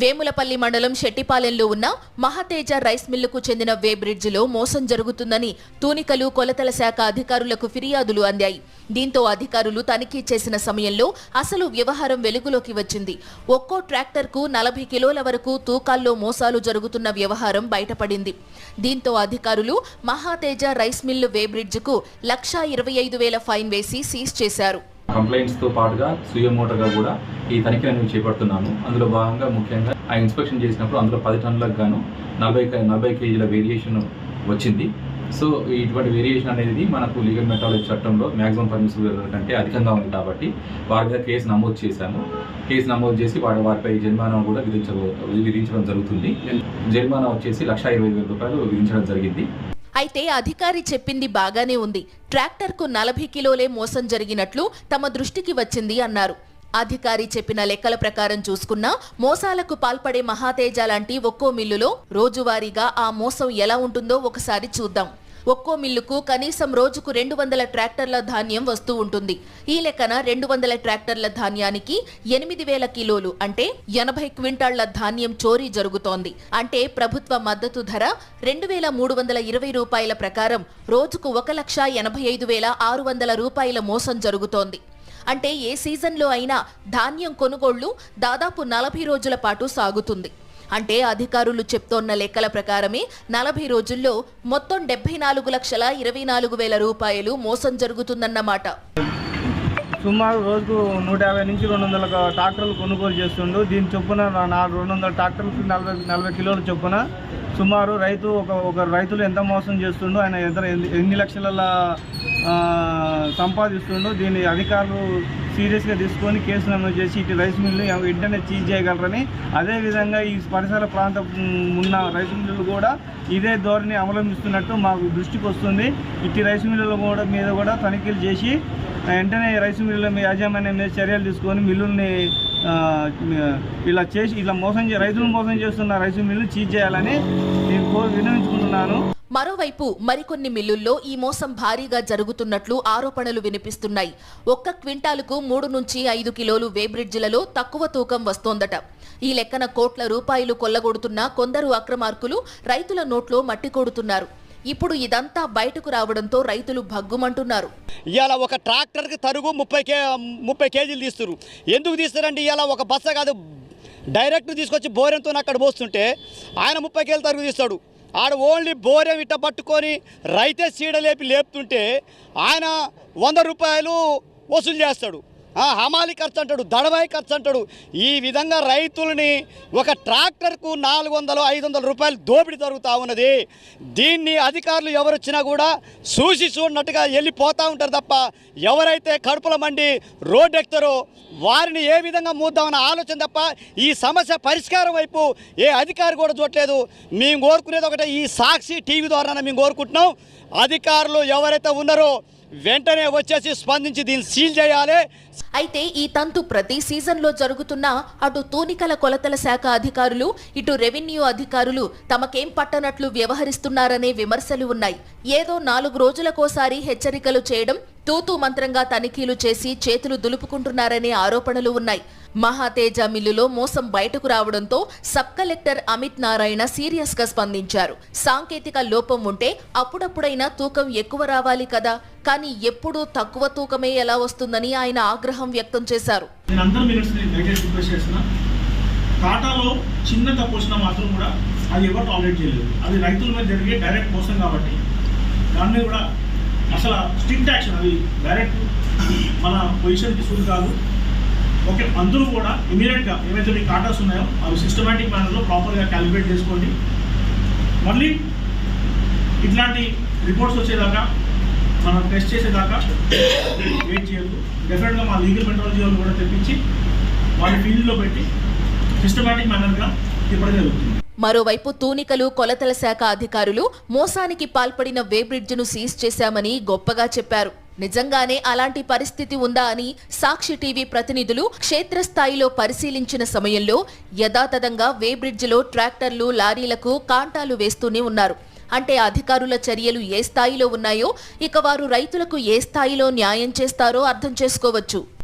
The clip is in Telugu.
వేములపల్లి మండలం శెట్టిపాలెంలో ఉన్న మహాతేజ రైస్ మిల్లుకు చెందిన వే బ్రిడ్జిలో మోసం జరుగుతుందని తూనికలు కొలతల శాఖ అధికారులకు ఫిర్యాదులు అందాయి. దీంతో అధికారులు తనిఖీ చేసిన సమయంలో అసలు వ్యవహారం వెలుగులోకి వచ్చింది. ఒక్కో ట్రాక్టర్కు నలభై కిలోల వరకు తూకాల్లో మోసాలు జరుగుతున్న వ్యవహారం బయటపడింది. దీంతో అధికారులు మహాతేజ రైస్ మిల్లు వే బ్రిడ్జికు లక్షా ఇరవై ఐదు వేల ఫైన్ వేసి సీజ్ చేశారు. కంప్లైంట్స్తో పాటుగా సుయమోటోగా కూడా ఈ తనిఖీ అనేవి చేపడుతున్నాము. అందులో భాగంగా ముఖ్యంగా ఆ ఇన్స్పెక్షన్ చేసినప్పుడు అందులో పది టన్నులకు గాను నలభై కే- నలభై కేజీల వేరియేషన్ వచ్చింది. సో ఇటువంటి వేరియేషన్ అనేది మనకు లీగల్ మెటాలజీ చట్టంలో మ్యాక్సిమం పర్మిసిబుల్ కంటే అధికంగా ఉంది కాబట్టి వారి మీద కేసు నమోదు చేశాము. కేసు నమోదు చేసి వారి వారిపై జరిమానా కూడా విధించబో విధించడం జరుగుతుంది. జరిమానా వచ్చేసి లక్ష ఇరవై వేల రూపాయలు విధించడం జరిగింది. అయితే అధికారి చెప్పింది బాగానే ఉంది. ట్రాక్టర్కు నలభై కిలోలే మోసం జరిగినట్లు తమ దృష్టికి వచ్చింది అన్నారు. అధికారి చెప్పిన లెక్కల ప్రకారం చూసుకున్నా మోసాలకు పాల్పడే మహాతేజ లాంటి ఒక్కో మిల్లులో రోజువారీగా ఆ మోసం ఎలా ఉంటుందో ఒకసారి చూద్దాం. ఒక్కో మిల్లుకు కనీసం రోజుకు రెండు వందల ట్రాక్టర్ల ధాన్యం వస్తూ ఉంటుంది. ఈ లెక్కన రెండు వందల ట్రాక్టర్ల ధాన్యానికి ఎనిమిది వేల కిలోలు అంటే ఎనభై క్వింటాళ్ళ ధాన్యం చోరీ జరుగుతోంది. అంటే ప్రభుత్వ మద్దతు ధర రెండు వేల మూడు వందల ఇరవై రూపాయల ప్రకారం రోజుకు ఒక లక్ష ఎనభై ఐదు వేల ఆరు వందల రూపాయల మోసం జరుగుతోంది. అంటే ఏ సీజన్లో అయినా ధాన్యం కొనుగోళ్ళు దాదాపు నలభై రోజుల పాటు సాగుతుంది. అంటే అధికారులు చెప్తోన్న లెక్కల ప్రకారమే నలభై రోజుల్లో మొత్తం డెబ్బై నాలుగు లక్షల ఇరవై నాలుగు వేల రూపాయలు మోసం జరుగుతుందన్నమాట. సుమారు రోజుకు నూట యాభై నుంచి రెండు వందల ట్రాక్టర్లు కొనుగోలు చేస్తుండు. దీని చొప్పున నాలుగు రెండు వందల ట్రాక్టర్లకు నలభై నలభై కిలోల చొప్పున సుమారు రైతు ఒక ఒక రైతులు ఎంత మోసం చేస్తుండో ఆయన ఎంత ఎన్ని- లక్షల సంపాదిస్తుండో దీన్ని అధికారులు సీరియస్గా తీసుకొని కేసు నమోదు చేసి ఇటు రైస్ మిల్లు వెంటనే చీజ్ చేయగలరని అదేవిధంగా ఈ పరిసర ప్రాంతం ఉన్న రైస్ మిల్లులు కూడా ఇదే ధోరణి అవలంబిస్తున్నట్టు మాకు దృష్టికి వస్తుంది. ఇటు రైస్ మిల్లుల కూడా మీద కూడా తనిఖీలు చేసి వెంటనే రైస్ మిల్లుల యాజమాన్యం మీద చర్యలు తీసుకొని మిల్లుల్ని ఇలా చేసి ఇలా మోసం రైతులను మోసం చేస్తున్న రైస్ మిల్లు చీజ్ చేయాలని నేను కో విన్నవించుకుంటున్నాను మరోవైపు మరికొన్ని మిల్లుల్లో ఈ మోసం భారీగా జరుగుతున్నట్లు ఆరోపణలు వినిపిస్తున్నాయి. ఒక్క క్వింటాలుకు మూడు నుంచి ఐదు కిలోలు వేబ్రిడ్జ్లలో తక్కువ తూకం వస్తోందట. ఈ లెక్కన కోట్ల రూపాయలు కొల్లగొడుతున్న కొందరు అక్రమార్కులు రైతుల నోట్లో మట్టి కొడుతున్నారు. ఇప్పుడు ఇదంతా బయటకు రావడంతో రైతులు భగ్గుమంటున్నారు. ఇవాళ ఒక ట్రాక్టర్కి తరుగు ముప్పై కే ముప్పై కేజీలు తీస్తారు ఎందుకు తీస్తారండి ఇవాళ ఒక బస్స కాదు. డైరెక్ట్ తీసుకొచ్చి బోరెంతో అక్కడ పోస్తుంటే ఆయన ముప్పై కేజీలు తరుగు తీస్తాడు. ఆడ ఓన్లీ బోరెం ఇట్ట పట్టుకొని రైతే సీడ లేపి లేపుతుంటే ఆయన వంద రూపాయలు వసూలు చేస్తాడు. హమాలి ఖర్చు అంటాడు దడవాయి ఖర్చు అంటాడు. ఈ విధంగా రైతులని ఒక ట్రాక్టర్కు నాలుగు వందలు ఐదు వందల రూపాయలు దోపిడీ జరుగుతూ ఉన్నది. దీన్ని అధికారులు ఎవరు వచ్చినా కూడా చూసి చూడనట్టుగా వెళ్ళిపోతూ ఉంటారు తప్ప ఎవరైతే కడుపుల మండి రోడ్డు ఎక్కుతారో వారిని ఏ విధంగా మూద్దామన్న ఆలోచన తప్ప ఈ సమస్య పరిష్కారం వైపు ఏ అధికారి కూడా చూడలేదు మేము కోరుకునేది ఒకటే ఈ సాక్షి టీవీ ద్వారా మేము కోరుకుంటున్నాం. అధికారులు ఎవరైతే ఉన్నారో వెంటనే వచ్చేసి స్పందించి దీన్ని సీల్ చేయాలి. అయితే ఈ తంతు ప్రతి సీజన్లో జరుగుతున్న అటు తూనికల కొలతల శాఖ అధికారులు ఇటు రెవెన్యూ అధికారులు తమకేం పట్టనట్లు వ్యవహరిస్తున్నారనే విమర్శలు ఉన్నాయి. ఏదో నాలుగు రోజులకోసారి హెచ్చరికలు చేయడం తూతూ మంత్రంగా తనిఖీలు చేసి చేతులు దులుపుకుంటున్నారనే ఆరోపణలు ఉన్నాయి. మహాతేజ మిల్లులో మోసం బయటకు రావడంతో సబ్ కలెక్టర్ అమిత్ నారాయణ సీరియస్గా స్పందించారు. సాంకేతిక లోపం ఉంటే అప్పుడప్పుడైనా తూకం ఎక్కువ రావాలి కదా? కానీ ఎప్పుడూ తక్కువ తూకమే ఎలా వస్తుందని ఆయన ఆగ్రహం వ్యక్తం చేశారు. నేను మినిట్స్ని టాటాలో చిన్న తప్పు వచ్చినా మాత్రం కూడా అది ఎవరు టాలరేట్ చేయలేదు. అది రైతుల మీద జరిగే డైరెక్ట్ మోసం కాబట్టి దాని మీద కూడా అసలు స్ట్రిక్ట్ యాక్షన్ అది డైరెక్ట్ మన పొజిషన్కి సూట్ కాదు. ఓకే అందరూ కూడా ఇమీడియట్గా ఏవైతే మీ టాటాస్ ఉన్నాయో అవి సిస్టమేటిక్ మేనర్లో ప్రాపర్గా క్యాలిక్యులేట్ చేసుకోండి. మళ్ళీ ఇట్లాంటి రిపోర్ట్స్ వచ్చేదాకా మనం టెస్ట్ చేసేదాకా వెయిట్ చేయొద్దు. డెఫినెట్గా మా లీగల్ మెట్రాలజీ వాళ్ళు కూడా తెప్పించి వారి ఫీల్డ్లో పెట్టి సిస్టమేటిక్ మేనర్గా తిప్పడం జరుగుతుంది. మరోవైపు తూనికలు కొలతల శాఖ అధికారులు మోసానికి పాల్పడిన వేబ్రిడ్జ్ను సీజ్ చేశామని గొప్పగా చెప్పారు. నిజంగానే అలాంటి పరిస్థితి ఉందా అని సాక్షి టీవీ ప్రతినిధులు క్షేత్రస్థాయిలో పరిశీలించిన సమయంలో యథాతథంగా వేబ్రిడ్జ్లో ట్రాక్టర్లు లారీలకు కాంటాలు వేస్తూనే ఉన్నారు. అంటే అధికారుల చర్యలు ఏ స్థాయిలో ఉన్నాయో ఇక వారు రైతులకు ఏ స్థాయిలో న్యాయం చేస్తారో అర్థం చేసుకోవచ్చు.